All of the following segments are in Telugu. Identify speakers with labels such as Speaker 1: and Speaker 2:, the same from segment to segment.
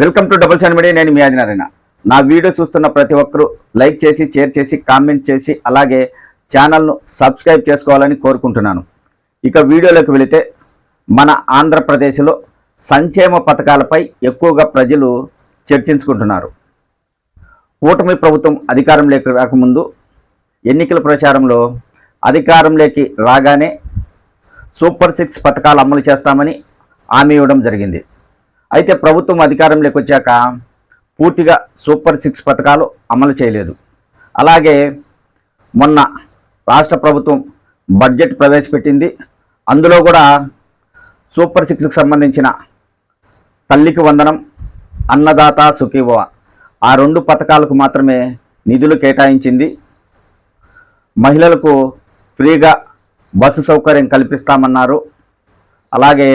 Speaker 1: Welcome to double seven media నేను మీ ఆదినారాయణ. నా వీడియో చూస్తున్న ప్రతి ఒక్కరూ లైక్ చేసి షేర్ చేసి కామెంట్ చేసి అలాగే ఛానల్ను సబ్స్క్రైబ్ చేసుకోవాలని కోరుకుంటున్నాను. ఇక వీడియోలోకి వెళితే మన ఆంధ్రప్రదేశ్లో సంక్షేమ పథకాలపై ఎక్కువగా ప్రజలు చర్చించుకుంటున్నారు. కూటమి ప్రభుత్వం అధికారంలోకి రాకముందు ఎన్నికల ప్రచారంలో అధికారంలోకి రాగానే సూపర్ సిక్స్ పథకాలు అమలు చేస్తామని హామీ ఇవ్వడం జరిగింది. అయితే ప్రభుత్వం అధికారంలోకి వచ్చాక పూర్తిగా సూపర్ సిక్స్ పథకాలు అమలు చేయలేదు. అలాగే మొన్న రాష్ట్ర ప్రభుత్వం బడ్జెట్ ప్రవేశపెట్టింది. అందులో కూడా సూపర్ సిక్స్కి సంబంధించిన తల్లికి వందనం అన్నదాత సుఖీభవ ఆ రెండు పథకాలకు మాత్రమే నిధులు కేటాయించింది. మహిళలకు ఫ్రీగా బస్సు సౌకర్యం కల్పిస్తామన్నారు. అలాగే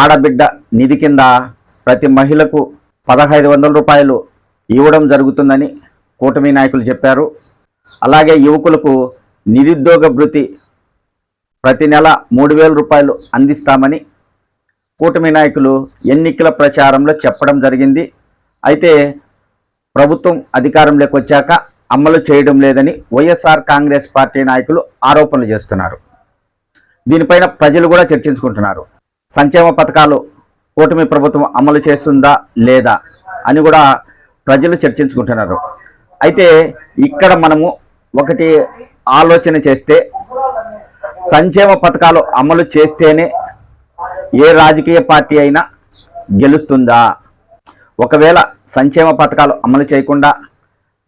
Speaker 1: ఆడబిడ్డ నిధి కింద ప్రతి మహిళకు పదహైదు వందల రూపాయలు ఇవ్వడం జరుగుతుందని కూటమి నాయకులు చెప్పారు. అలాగే యువకులకు నిరుద్యోగ భృతి ప్రతి నెల మూడు వేల రూపాయలు అందిస్తామని కూటమి నాయకులు ఎన్నికల ప్రచారంలో చెప్పడం జరిగింది. అయితే ప్రభుత్వం అధికారంలోకి వచ్చాక అమలు చేయడం లేదని వైఎస్ఆర్ కాంగ్రెస్ పార్టీ నాయకులు ఆరోపణలు చేస్తున్నారు. దీనిపైన ప్రజలు కూడా చర్చించుకుంటున్నారు. సంక్షేమ పథకాలు కూటమి ప్రభుత్వం అమలు చేస్తుందా లేదా అని కూడా ప్రజలు చర్చించుకుంటున్నారు. అయితే ఇక్కడ మనము ఒకటి ఆలోచన చేస్తే సంక్షేమ పథకాలు అమలు చేస్తేనే ఏ రాజకీయ పార్టీ అయినా గెలుస్తుందా? ఒకవేళ సంక్షేమ పథకాలు అమలు చేయకుండా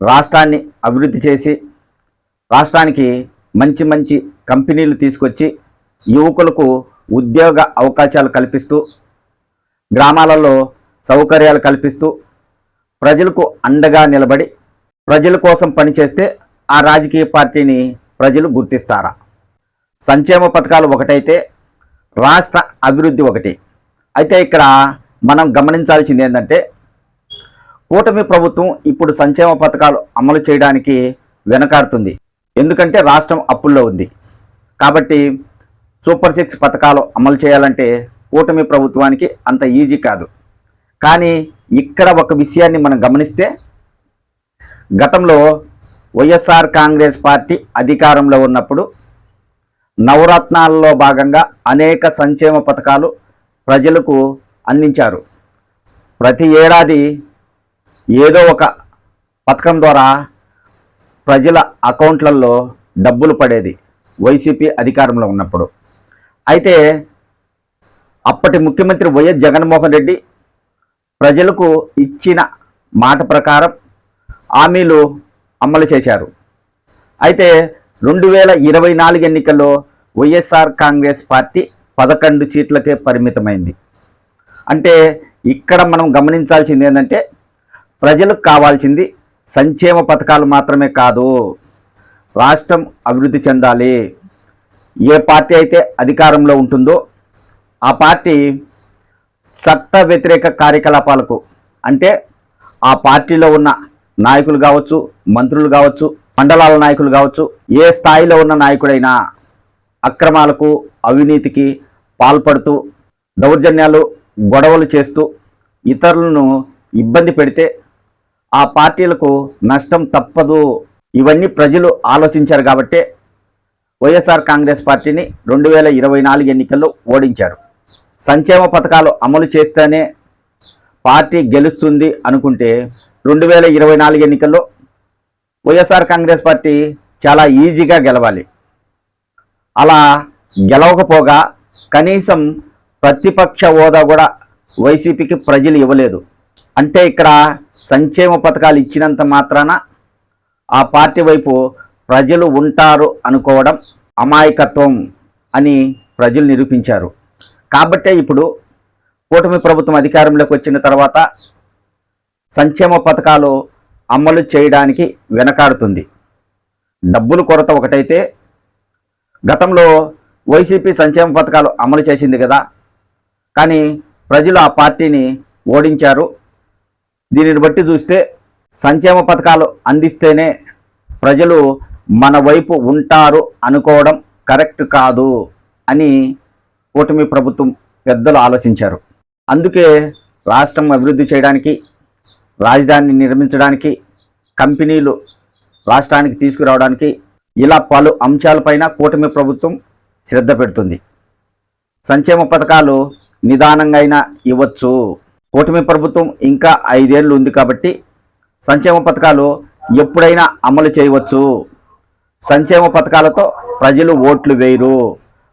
Speaker 1: రాష్ట్రాన్ని అభివృద్ధి చేసి రాష్ట్రానికి మంచి మంచి కంపెనీలు తీసుకొచ్చి యువకులకు ఉద్యోగ అవకాశాలు కల్పిస్తూ గ్రామాలలో సౌకర్యాలు కల్పిస్తూ ప్రజలకు అండగా నిలబడి ప్రజల కోసం పనిచేస్తే ఆ రాజకీయ పార్టీని ప్రజలు గుర్తిస్తారా? సంక్షేమ పథకాలు ఒకటైతే రాష్ట్ర అభివృద్ధి ఒకటి. అయితే ఇక్కడ మనం గమనించాల్సింది ఏంటంటే కూటమి ప్రభుత్వం ఇప్పుడు సంక్షేమ పథకాలు అమలు చేయడానికి వెనకాడుతుంది. ఎందుకంటే రాష్ట్రం అప్పుల్లో ఉంది. కాబట్టి సూపర్ సిక్స్ పథకాలు అమలు చేయాలంటే కూటమి ప్రభుత్వానికి అంత ఈజీ కాదు. కానీ ఇక్కడ ఒక విషయాన్ని మనం గమనిస్తే గతంలో వైఎస్ఆర్ కాంగ్రెస్ పార్టీ అధికారంలో ఉన్నప్పుడు నవరత్నాలలో భాగంగా అనేక సంక్షేమ పథకాలు ప్రజలకు అందించారు. ప్రతి ఏడాది ఏదో ఒక పథకం ద్వారా ప్రజల అకౌంట్లలో డబ్బులు పడేది. వైసీపీ అధికారంలో ఉన్నప్పుడు. అయితే అప్పటి ముఖ్యమంత్రి వైఎస్ జగన్మోహన్ రెడ్డి ప్రజలకు ఇచ్చిన మాట ప్రకారం హామీలు అమలు చేశారు. అయితే రెండు వేల ఇరవై నాలుగు ఎన్నికల్లో వైఎస్ఆర్ కాంగ్రెస్ పార్టీ పదకొండు సీట్లకే పరిమితమైంది. అంటే ఇక్కడ మనం గమనించాల్సింది ఏంటంటే ప్రజలకు కావాల్సింది సంక్షేమ పథకాలు మాత్రమే కాదు. రాష్ట్రం అభివృద్ధి చెందాలి. ఏ పార్టీ అయితే అధికారంలో ఉంటుందో ఆ పార్టీ చట్ట వ్యతిరేక కార్యకలాపాలకు అంటే ఆ పార్టీలో ఉన్న నాయకులు కావచ్చు మంత్రులు కావచ్చు మండలాల నాయకులు కావచ్చు ఏ స్థాయిలో ఉన్న నాయకుడైనా అక్రమాలకు అవినీతికి పాల్పడుతూ దౌర్జన్యాలు గొడవలు చేస్తూ ఇతరులను ఇబ్బంది పెడితే ఆ పార్టీలకు నష్టం తప్పదు ఇవన్నీ ప్రజలు ఆలోచించారు కాబట్టే వైఎస్ఆర్ కాంగ్రెస్ పార్టీని రెండు వేల ఇరవై నాలుగు ఎన్నికల్లో ఓడించారు. సంక్షేమ పథకాలు అమలు చేస్తేనే పార్టీ గెలుస్తుంది అనుకుంటే రెండు వేల ఇరవై నాలుగు ఎన్నికల్లో వైఎస్ఆర్ కాంగ్రెస్ పార్టీ చాలా ఈజీగా గెలవాలి. అలా గెలవకపోగా కనీసం ప్రతిపక్ష హోదా కూడా వైసీపీకి ప్రజలు ఇవ్వలేదు. అంటే ఇక్కడ సంక్షేమ పథకాలు ఇచ్చినంత మాత్రాన ఆ పార్టీ వైపు ప్రజలు ఉంటారు అనుకోవడం అమాయకత్వం అని ప్రజలు నిరూపించారు. కాబట్టే ఇప్పుడు కూటమి ప్రభుత్వం అధికారంలోకి వచ్చిన తర్వాత సంక్షేమ పథకాలు అమలు చేయడానికి వెనకాడుతుంది. డబ్బులు కొరత ఒకటైతే గతంలో వైసీపీ సంక్షేమ పథకాలు అమలు చేసింది కదా. కానీ ప్రజలు ఆ పార్టీని ఓడించారు. దీనిని బట్టి చూస్తే సంక్షేమ పథకాలు అందిస్తేనే ప్రజలు మన వైపు ఉంటారు అనుకోవడం కరెక్ట్ కాదు అని కూటమి ప్రభుత్వం పెద్దలు ఆలోచించారు. అందుకే రాష్ట్రం అభివృద్ధి చేయడానికి రాజధానిని నిర్మించడానికి కంపెనీలు రాష్ట్రానికి తీసుకురావడానికి ఇలా పలు అంశాలపైన కూటమి ప్రభుత్వం శ్రద్ధ పెడుతుంది. సంక్షేమ పథకాలు నిదానంగా అయినా ఇవ్వచ్చు. కూటమి ప్రభుత్వం ఇంకా ఐదేళ్ళు ఉంది కాబట్టి సంక్షేమ పథకాలు ఎప్పుడైనా అమలు చేయవచ్చు. సంక్షేమ పథకాలతో ప్రజలు ఓట్లు వేయరు.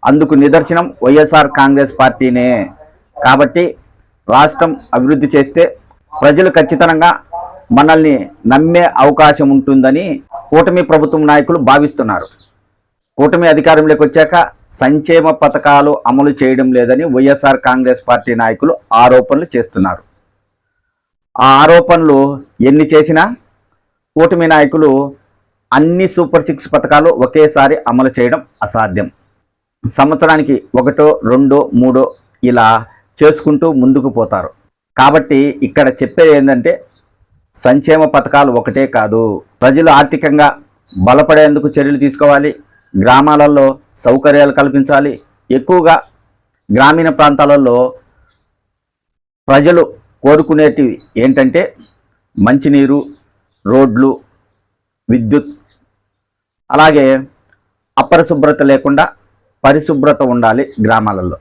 Speaker 1: అందుకు నిదర్శనం వైఎస్ఆర్ కాంగ్రెస్ పార్టీనే. కాబట్టి రాష్ట్రం అభివృద్ధి చేస్తే ప్రజలు ఖచ్చితంగా మనల్ని నమ్మే అవకాశం ఉంటుందని కూటమి ప్రభుత్వం నాయకులు భావిస్తున్నారు. కూటమి అధికారంలోకి వచ్చాక సంక్షేమ పథకాలు అమలు చేయడం లేదని వైఎస్ఆర్ కాంగ్రెస్ పార్టీ నాయకులు ఆరోపణలు చేస్తున్నారు. ఆ ఆరోపణలు ఎన్ని చేసినా కూటమి నాయకులు అన్ని సూపర్ సిక్స్ పథకాలు ఒకేసారి అమలు చేయడం అసాధ్యం. సంవత్సరానికి ఒకటో రెండో మూడో ఇలా చేసుకుంటూ ముందుకు పోతారు. కాబట్టి ఇక్కడ చెప్పేది ఏంటంటే సంక్షేమ పథకాలు ఒకటే కాదు. ప్రజలు ఆర్థికంగా బలపడేందుకు చర్యలు తీసుకోవాలి. గ్రామాలలో సౌకర్యాలు కల్పించాలి. ఎక్కువగా గ్రామీణ ప్రాంతాలలో ప్రజలు కోరుకునేటివి ఏంటంటే మంచినీరు రోడ్లు విద్యుత్ అలాగే అపరిశుభ్రత లేకుండా పరిశుభ్రత ఉండాలి గ్రామాలలో.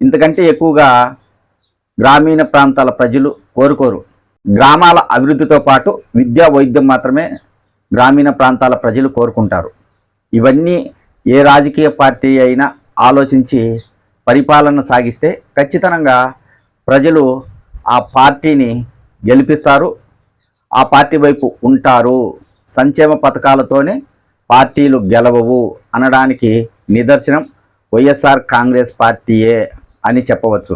Speaker 1: ఇంతకంటే ఎక్కువగా గ్రామీణ ప్రాంతాల ప్రజలు కోరుకోరు. గ్రామాల అభివృద్ధితో పాటు విద్యా వైద్యం మాత్రమే గ్రామీణ ప్రాంతాల ప్రజలు కోరుకుంటారు. ఇవన్నీ ఏ రాజకీయ పార్టీ అయినా ఆలోచించి పరిపాలన సాగిస్తే ఖచ్చితంగా ప్రజలు ఆ పార్టీని గెలిపిస్తారు ఆ పార్టీ వైపు ఉంటారు. సంక్షేమ పథకాలతోనే పార్టీలు గెలవవు అనడానికి నిదర్శనం వైఎస్ఆర్ కాంగ్రెస్ పార్టీయే అని చెప్పవచ్చు.